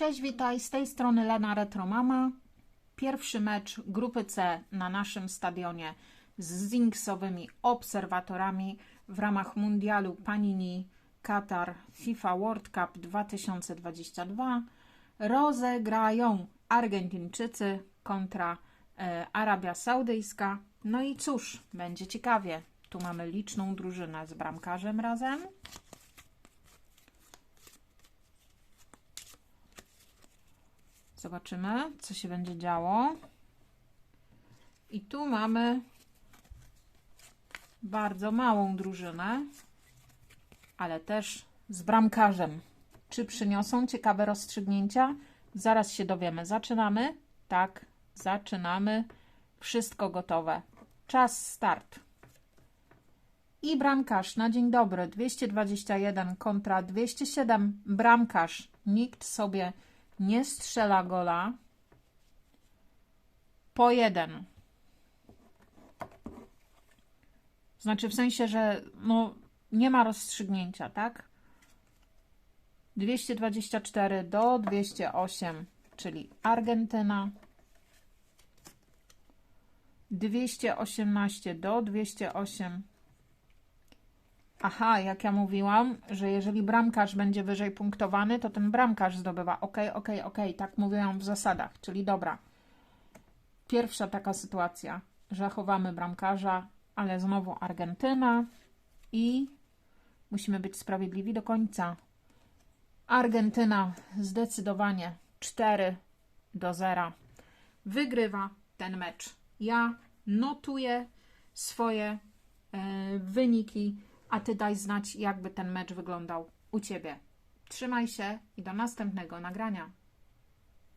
Cześć, witaj, z tej strony Lena Retromama. Pierwszy mecz grupy C na naszym stadionie z Zinksowymi obserwatorami w ramach Mundialu Panini Qatar FIFA World Cup 2022 rozegrają Argentyńczycy kontra e, Arabia Saudyjska. No i cóż, będzie ciekawie. Tu mamy liczną drużynę z bramkarzem razem. Zobaczymy, co się będzie działo. I tu mamy bardzo małą drużynę, ale też z bramkarzem. Czy przyniosą ciekawe rozstrzygnięcia? Zaraz się dowiemy. Zaczynamy? Tak, zaczynamy. Wszystko gotowe. Czas start. I bramkarz na dzień dobry 221 kontra 207. Bramkarz. Nikt sobie nie strzela gola. Po jeden. Znaczy w sensie, że no, nie ma rozstrzygnięcia, tak? 224 do 208, czyli Argentyna. 218 do 208. Aha, jak ja mówiłam, że jeżeli bramkarz będzie wyżej punktowany, to ten bramkarz zdobywa. Ok, ok, ok, tak mówiłam w zasadach, czyli dobra. Pierwsza taka sytuacja, że chowamy bramkarza, ale znowu Argentyna i musimy być sprawiedliwi do końca. Argentyna zdecydowanie 4 do 0 wygrywa ten mecz. Ja notuję swoje e, wyniki, a ty daj znać, jakby ten mecz wyglądał u ciebie. Trzymaj się i do następnego nagrania.